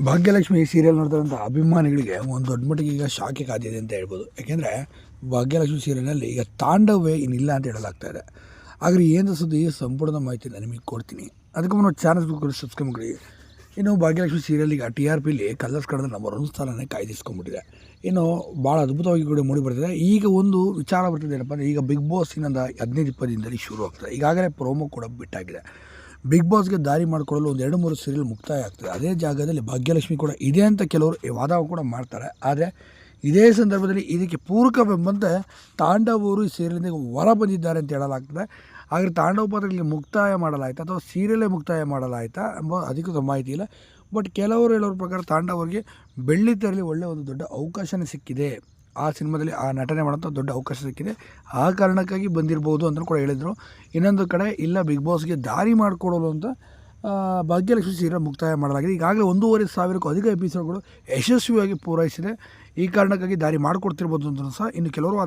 Bhagyalakshmi serial ನೋಡ್ತಾರಂಥ ಅಭಿಮಾನಿಗಳಿಗೆ ಒಂದು ದೊಡ್ಡ ಮಟ್ಟಿಗೆ ಈಗ ಶಾಕಿ ಕಾದಿದೆ ಅಂತ ಹೇಳ್ಬೋದು. ಯಾಕೆಂದರೆ ಭಾಗ್ಯಲಕ್ಷ್ಮಿ ಸೀರಿಯಲ್ನಲ್ಲಿ ಈಗ ತಾಂಡವೇ ಇನ್ನಿಲ್ಲ ಅಂತ ಹೇಳಲಾಗ್ತಾ ಇದೆ. ಆದರೆ ಏನು ಸುದ್ದಿ ಸಂಪೂರ್ಣ ನಾನು ನಿಮಗೆ ಕೊಡ್ತೀನಿ. ಅದಕ್ಕೆ ಮುನ್ನ ಚಾನಲ್ ಸಬ್ಸ್ಕ್ರೈಬ್ ಮಾಡಿ ಇನ್ನು ಭಾಗ್ಯಲಕ್ಷ್ಮಿ ಸೀರಿಯಲ್ಗೆ ಟಿ ಆರ್ ಪಿಲಿ ಕಲರ್ಸ್ ಕಳೆದ ನಂಬರ್ ಒಂದು ಸ್ಥಾನನೇ ಕಾಯ್ದಿಸ್ಕೊಂಡ್ಬಿಟ್ಟಿದೆ ಇನ್ನು ಭಾಳ ಅದ್ಭುತವಾಗಿ ಕೂಡ ಮೂಡಿ ಬರ್ತಿದೆ. ಈಗ ಒಂದು ವಿಚಾರ ಬರ್ತಿದೆ ಏನಪ್ಪ ಅಂದರೆ ಈಗ ಬಿಗ್ ಬಾಸ್ ಇನ್ನೊಂದು ಹದಿನೈದು, ಇಪ್ಪತ್ತು ದಿನದಲ್ಲಿ ಶುರು ಆಗ್ತದೆ ಈಗಾಗಲೇ ಪ್ರೋಮೋ ಕೂಡ ಬಿಟ್ಟಾಗಿದೆ. ಬಿಗ್ ಬಾಸ್ಗೆ ದಾರಿ ಮಾಡಿಕೊಳ್ಳಲು ಒಂದು ಎರಡು ಮೂರು ಸೀರಿಯಲ್ ಮುಕ್ತಾಯ ಆಗ್ತದೆ. ಅದೇ ಜಾಗದಲ್ಲಿ ಭಾಗ್ಯಲಕ್ಷ್ಮಿ ಕೂಡ ಇದೆ ಅಂತ ಕೆಲವರು ವಾದ ಕೂಡ ಮಾಡ್ತಾರೆ. ಆದರೆ ಇದೇ ಸಂದರ್ಭದಲ್ಲಿ ಇದಕ್ಕೆ ಪೂರಕವೆಂಬಂತೆ ತಾಂಡವರು ಈ ಸೀರಿಯಲ್ನಿಂದ ಹೊರ ಬಂದಿದ್ದಾರೆ ಅಂತ ಹೇಳಲಾಗ್ತದೆ. ಆದರೆ ತಾಂಡವ ಪಾತ್ರಗಳಿಗೆ ಮುಕ್ತಾಯ ಮಾಡಲಾಯಿತು ಅಥವಾ ಸೀರಿಯಲೇ ಮುಕ್ತಾಯ ಮಾಡಲಾಯಿತಾ ಎಂಬ ಅಧಿಕೃತ ಮಾಹಿತಿ ಇಲ್ಲ. ಬಟ್ ಕೆಲವರು ಹೇಳೋರ ಪ್ರಕಾರ ತಾಂಡವರಿಗೆ ಬೆಳ್ಳಿ ತೆರಲಿ ಒಳ್ಳೆಯ ಒಂದು ದೊಡ್ಡ ಅವಕಾಶನೇ ಸಿಕ್ಕಿದೆ. ಆ ಸಿನಿಮಾದಲ್ಲಿ ಆ ನಟನೆ ಮಾಡೋಂಥ ದೊಡ್ಡ ಅವಕಾಶ ಸಿಕ್ಕಿದೆ. ಆ ಕಾರಣಕ್ಕಾಗಿ ಬಂದಿರ್ಬೋದು ಅಂತ ಕೂಡ ಹೇಳಿದರು. ಇನ್ನೊಂದು ಕಡೆ, ಇಲ್ಲ ಬಿಗ್ ಬಾಸ್ಗೆ ದಾರಿ ಮಾಡಿಕೊಡೋದು ಅಂತ ಭಾಗ್ಯಲಕ್ಷ್ಮಿ ಸೀರೆ ಮುಕ್ತಾಯ ಮಾಡಲಾಗಿದೆ. ಈಗಾಗಲೇ ಒಂದೂವರೆ ಸಾವಿರಕ್ಕೂ ಅಧಿಕ ಎಪಿಸೋಡ್ಗಳು ಯಶಸ್ವಿಯಾಗಿ ಪೂರೈಸಿದೆ. ಈ ಕಾರಣಕ್ಕಾಗಿ ದಾರಿ ಮಾಡಿಕೊಡ್ತಿರ್ಬೋದು ಅಂತ ಸಹ ಇನ್ನು ಕೆಲವರು